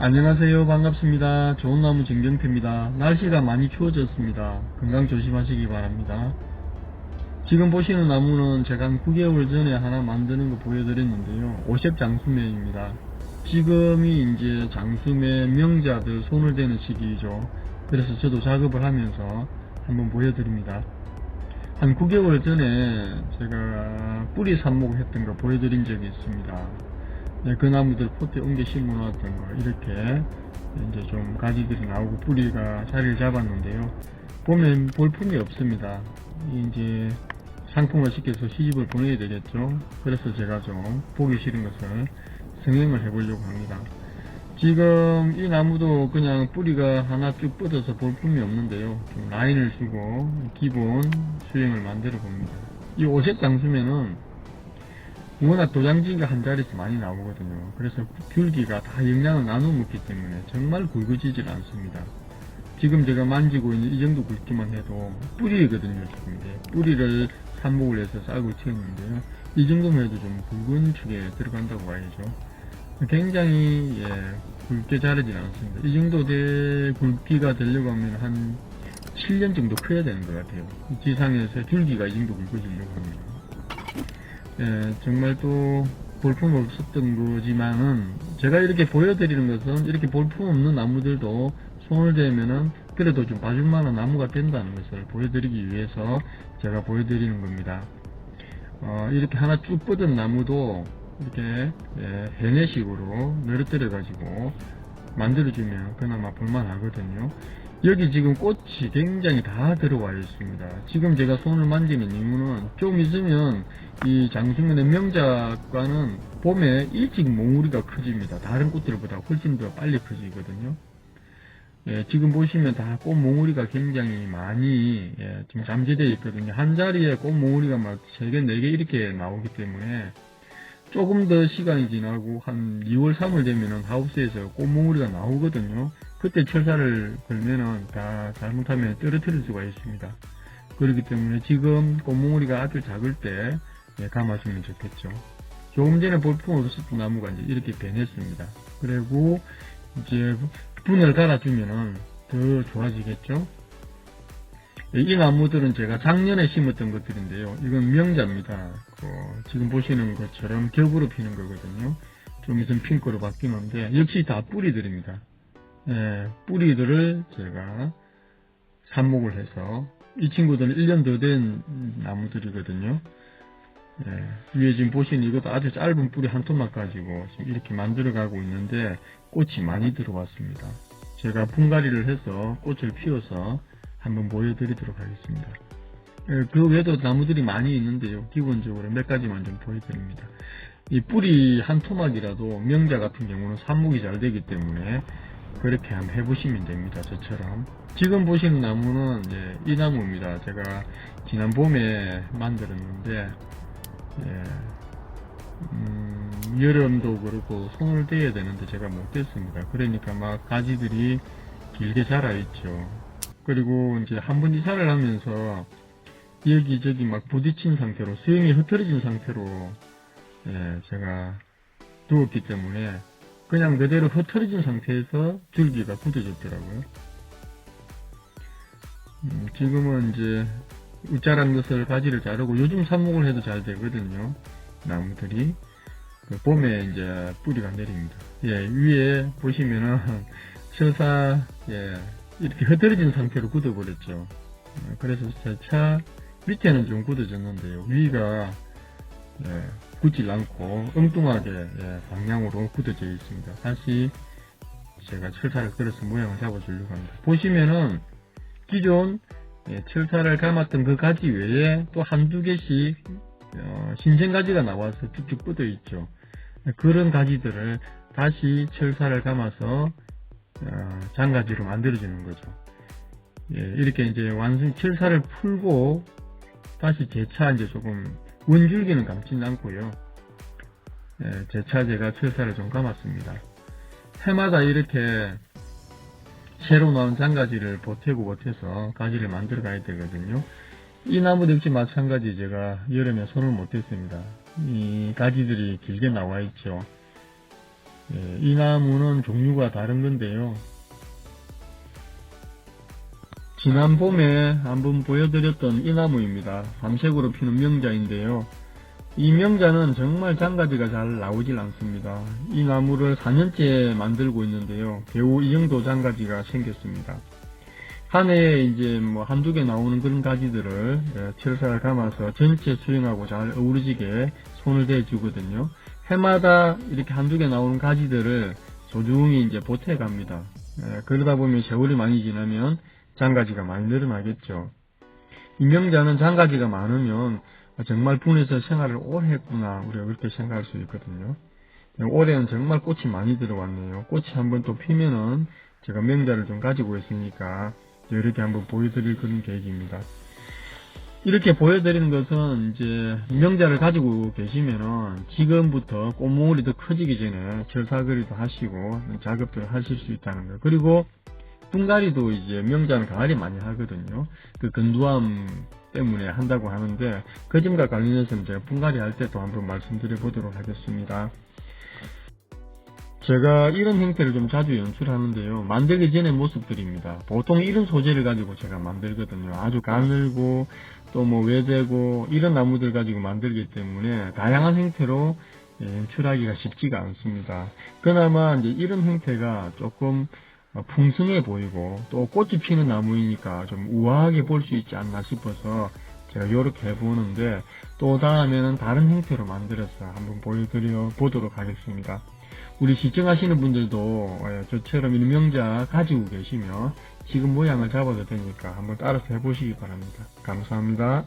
안녕하세요. 반갑습니다. 좋은 나무 정경태입니다. 날씨가 많이 추워졌습니다. 건강 조심하시기 바랍니다. 지금 보시는 나무는 제가 한 9개월 전에 하나 만드는 거 보여드렸는데요. 오색 장수매입니다. 지금이 이제 장수매 명자들 손을 대는 시기죠. 그래서 저도 작업을 하면서 한번 보여드립니다. 한 9개월 전에 제가 뿌리 삽목을 했던 거 보여드린 적이 있습니다. 네, 그 나무들 포트에 옮겨 심어 놨던 거 이렇게 이제 좀 가지들이 나오고 뿌리가 자리를 잡았는데요. 보면 볼품이 없습니다. 이제 상품을 시켜서 시집을 보내야 되겠죠. 그래서 제가 좀 보기 싫은 것을 성행을 해보려고 합니다. 지금 이 나무도 그냥 뿌리가 하나 쭉 뻗어서 볼품이 없는데요. 좀 라인을 주고 기본 수행을 만들어 봅니다. 이 오색 장수면은 워낙 도장지가 한 자리에서 많이 나오거든요. 그래서 귤기가 다 영양을 나눠 먹기 때문에 정말 굵어지질 않습니다. 지금 제가 만지고 있는 이 정도 굵기만 해도 뿌리거든요, 지금 이게. 뿌리를 삽목을 해서 쌀고 채웠는데요. 이 정도면 해도 좀 굵은 축에 들어간다고 봐야죠. 굉장히, 예, 굵게 자르진 않습니다. 이 정도 의 굵기가 되려고 하면 한 7년 정도 커야 되는 것 같아요. 지상에서 줄기가 이 정도 굵어지려고 합니다. 예, 정말 또 볼품 없었던 거지만은 제가 이렇게 보여드리는 것은 이렇게 볼품 없는 나무들도 손을 대면은 그래도 좀 봐줄 만한 나무가 된다는 것을 보여드리기 위해서 제가 보여드리는 겁니다. 어, 이렇게 하나 쭉 뻗은 나무도 이렇게 예, 해내식으로 늘어뜨려 가지고 만들어주면 그나마 볼만하거든요. 여기 지금 꽃이 굉장히 다 들어와 있습니다. 지금 제가 손을 만지는 이유는 좀 있으면 이 장수면의 명작과는 봄에 일찍 몽우리가 커집니다. 다른 꽃들보다 훨씬 더 빨리 커지거든요. 예, 지금 보시면 다 꽃 몽우리가 굉장히 많이 예, 지금 잠재되어 있거든요. 한 자리에 꽃 몽우리가 막 3개, 4개 이렇게 나오기 때문에 조금 더 시간이 지나고 한 2월, 3월 되면은 하우스에서 꽃 몽우리가 나오거든요. 그때 철사를 걸면은 다 잘못하면 떨어뜨릴 수가 있습니다. 그렇기 때문에 지금 꽃몽우리가 아주 작을 때 예, 감아주면 좋겠죠. 조금 전에 볼품 없었던 나무가 이제 이렇게 변했습니다. 그리고 이제 분을 달아주면은 더 좋아지겠죠. 예, 이 나무들은 제가 작년에 심었던 것들인데요. 이건 명자입니다. 그 지금 보시는 것처럼 겹으로 피는 거거든요. 좀 있으면 핑크로 바뀌는데 역시 다 뿌리들입니다. 예, 뿌리들을 제가 삽목을 해서 이 친구들은 1년 더 된 나무들이거든요. 예, 위에 지금 보시는 이것도 아주 짧은 뿌리 한 토막 가지고 지금 이렇게 만들어가고 있는데 꽃이 많이 들어왔습니다. 제가 분갈이를 해서 꽃을 피워서 한번 보여드리도록 하겠습니다. 예, 그 외에도 나무들이 많이 있는데요. 기본적으로 몇 가지만 좀 보여드립니다. 이 뿌리 한 토막이라도 명자 같은 경우는 삽목이 잘 되기 때문에 그렇게 한번 해보시면 됩니다. 저처럼. 지금 보시는 나무는 이제 이 나무입니다. 제가 지난 봄에 만들었는데, 예, 음, 여름도 그렇고 손을 대야 되는데 제가 못했습니다. 그러니까 막 가지들이 길게 자라있죠. 그리고 이제 한 번 이사를 하면서 여기저기 막 부딪힌 상태로 수영이 흐트러진 상태로 예, 제가 두었기 때문에 그냥 그대로 흐트러진 상태에서 줄기가 굳어졌더라고요. 음, 지금은 이제 우짜란 것을 가지를 자르고 요즘 삽목을 해도 잘 되거든요. 나무들이 그 봄에 이제 뿌리가 내립니다. 예, 위에 보시면은 철사 예, 이렇게 흐트러진 상태로 굳어버렸죠. 어, 그래서 제차 밑에는 좀 굳어졌는데요. 위가 예, 굳질 않고 엉뚱하게 예, 방향으로 굳어져 있습니다. 다시 제가 철사를 걸어서 모양을 잡아주려고 합니다. 보시면은 기존 예, 철사를 감았던 그 가지 외에 또 한두 개씩 어, 신생 가지가 나와서 쭉쭉 뻗어 있죠. 그런 가지들을 다시 철사를 감아서 어, 장가지로 만들어주는 거죠. 예, 이렇게 이제 완전 철사를 풀고 다시 재차 이제 조금 원줄기는 감지는 않고요. 예, 재차 제가 철사를 좀 감았습니다. 해마다 이렇게 새로 나온 장가지를 보태고 보태서 가지를 만들어 가야 되거든요. 이 나무도 역시 마찬가지 제가 여름에 손을 못 댔습니다. 이 가지들이 길게 나와 있죠. 예, 이 나무는 종류가 다른 건데요. 지난 봄에 한번 보여드렸던 이 나무입니다. 밤색으로 피는 명자인데요. 이 명자는 정말 장가지가 잘 나오질 않습니다. 이 나무를 4년째 만들고 있는데요. 겨우 이 정도 장가지가 생겼습니다. 한 해에 이제 뭐 한두 개 나오는 그런 가지들을 예, 철사를 감아서 전체 수영하고 잘 어우러지게 손을 대주거든요. 해마다 이렇게 한두 개 나오는 가지들을 소중히 이제 보태 갑니다. 예, 그러다 보면 세월이 많이 지나면 장가지가 많이 늘어나겠죠. 임명자는 장가지가 많으면 정말 분에서 생활을 오래 했구나 우리가 그렇게 생각할 수 있거든요. 올해는 정말 꽃이 많이 들어왔네요. 꽃이 한번 또 피면은 제가 명자를 좀 가지고 있으니까 이렇게 한번 보여드릴 그런 계획입니다. 이렇게 보여드리는 것은 이제 명자를 가지고 계시면은 지금부터 꽃몽울이 더 커지기 전에 철사거리도 하시고 작업들을 하실 수 있다는 거. 그리고 분갈이도 이제 명자는 가을에 많이 하거든요. 그 건두암 때문에 한다고 하는데 그 점과 관련해서는 제가 분갈이 할 때도 한번 말씀드려 보도록 하겠습니다. 제가 이런 형태를 좀 자주 연출하는데요. 만들기 전의 모습들입니다. 보통 이런 소재를 가지고 제가 만들거든요. 아주 가늘고 또 뭐 외대고 이런 나무들 가지고 만들기 때문에 다양한 형태로 예, 연출하기가 쉽지가 않습니다. 그나마 이제 이런 형태가 조금 어, 풍성해 보이고 또 꽃이 피는 나무이니까 좀 우아하게 볼 수 있지 않나 싶어서 제가 이렇게 해보는데 또 다음에는 다른 형태로 만들어서 한번 보여드려 보도록 하겠습니다. 우리 시청하시는 분들도 예, 저처럼 일명자 가지고 계시면 지금 모양을 잡아도 되니까 한번 따라서 해보시기 바랍니다. 감사합니다.